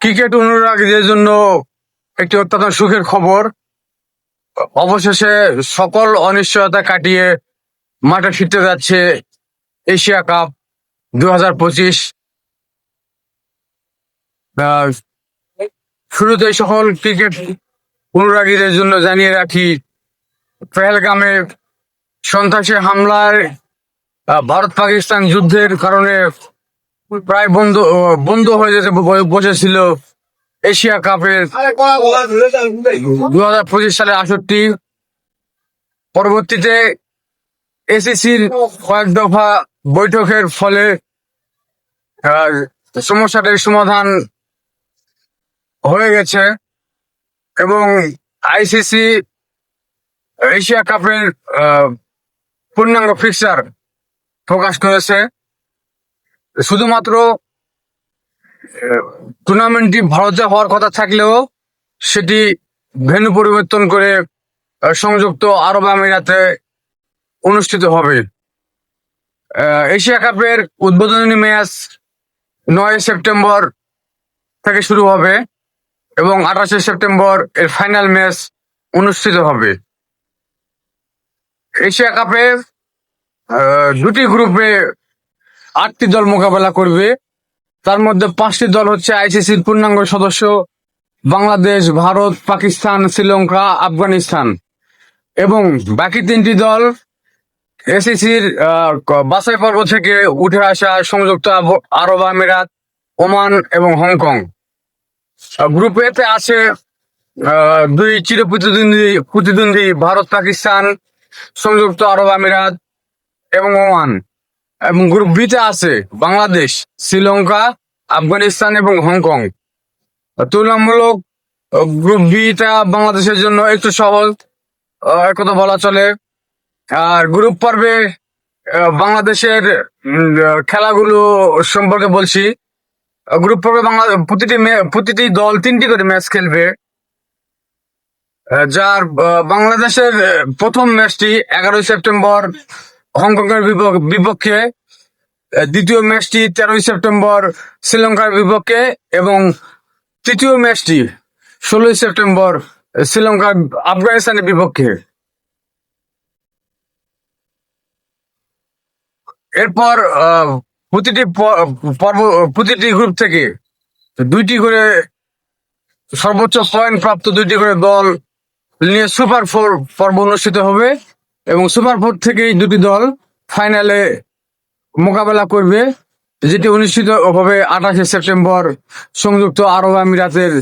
Cricket অনুরাগীদের জন্য একটি অত্যন্ত সুখের খবর। অবশেষে সকল অনিশ্চয়তা কাটিয়ে মাঠে ফিরতে যাচ্ছে এশিয়া কাপ দু হাজার পঁচিশ শুরুতে সকল ক্রিকেট অনুরাগীদের জন্য জানিয়ে রাখি, পেহেলগামে সন্ত্রাসী হামলার ভারত পাকিস্তান যুদ্ধের কারণে প্রায় বন্ধ বন্ধ হয়ে যেতে বসেছিল এশিয়া কাপের দু হাজার পঁচিশ সালে আসরটি পরবর্তীতে এসিসির কয়েক দফা বৈঠকের ফলে সমস্যাটির সমাধান হয়ে গেছে এবং আইসিসি এশিয়া কাপের পূর্ণাঙ্গ ফিক্সার প্রকাশ করেছে। শুধুমাত্র টুর্নামেন্টটি ভারতে হওয়ার কথা থাকলেও সেটি ভেন্যু পরিবর্তন করে সংযুক্ত আরব আমিরাতে অনুষ্ঠিত হবে। এশিয়া কাপের উদ্বোধনী ম্যাচ নয় সেপ্টেম্বর থেকে শুরু হবে এবং আঠাশে সেপ্টেম্বর এর ফাইনাল ম্যাচ অনুষ্ঠিত হবে। এশিয়া কাপে দুটি গ্রুপে আটটি দল মোকাবেলা করবে। তার মধ্যে পাঁচটি দল হচ্ছে আইসিসির পূর্ণাঙ্গ সদস্য বাংলাদেশ, ভারত, পাকিস্তান, শ্রীলঙ্কা, আফগানিস্তান। এবং বাকি তিনটি দল এসিসির বাছাই পর্ব থেকে উঠে আসা সংযুক্ত আরব আমিরাত, ওমান এবং হংকং। গ্রুপ এতে আছে দুই চির প্রতিদ্বন্দ্বী প্রতিদ্বন্দ্বী ভারত পাকিস্তান সংযুক্ত আরব আমিরাত এবং ওমান। এবং গ্রুপ বিতে আছে বাংলাদেশ, শ্রীলঙ্কা, আফগানিস্তান এবং হংকং। তুলনামূলক গ্রুপ বিটা বাংলাদেশের জন্য একটু সহজ একথা বলা চলে। আর গ্রুপ পর্বে বাংলাদেশের খেলাগুলো সম্পর্কে বলছি। গ্রুপ পর্বে বাংলা, প্রতিটি প্রতিটি দল তিনটি করে ম্যাচ খেলবে। যার বাংলাদেশের প্রথম ম্যাচটি এগারোই সেপ্টেম্বর হংকং এর বিপক- বিপক্ষে দ্বিতীয় ম্যাচটি তেরোই সেপ্টেম্বর শ্রীলঙ্কার বিপক্ষে এবং তৃতীয় ম্যাচটি ষোলোই সেপ্টেম্বর শ্রীলঙ্কার আফগানিস্তানের বিপক্ষে। এরপর প্রতিটি পর্ব, প্রতিটি গ্রুপ থেকে দুইটি করে সর্বোচ্চ পয়েন্ট প্রাপ্ত দুইটি করে দল নিয়ে সুপার ফোর পর্ব অনুষ্ঠিত হবে। এবং সুপার ফোর থেকেই দুটি দল ফাইনালে মোকাবেলা করবে, যেটি অনুষ্ঠিত হবে আঠাশে সেপ্টেম্বর সংযুক্ত আরব আমিরাতের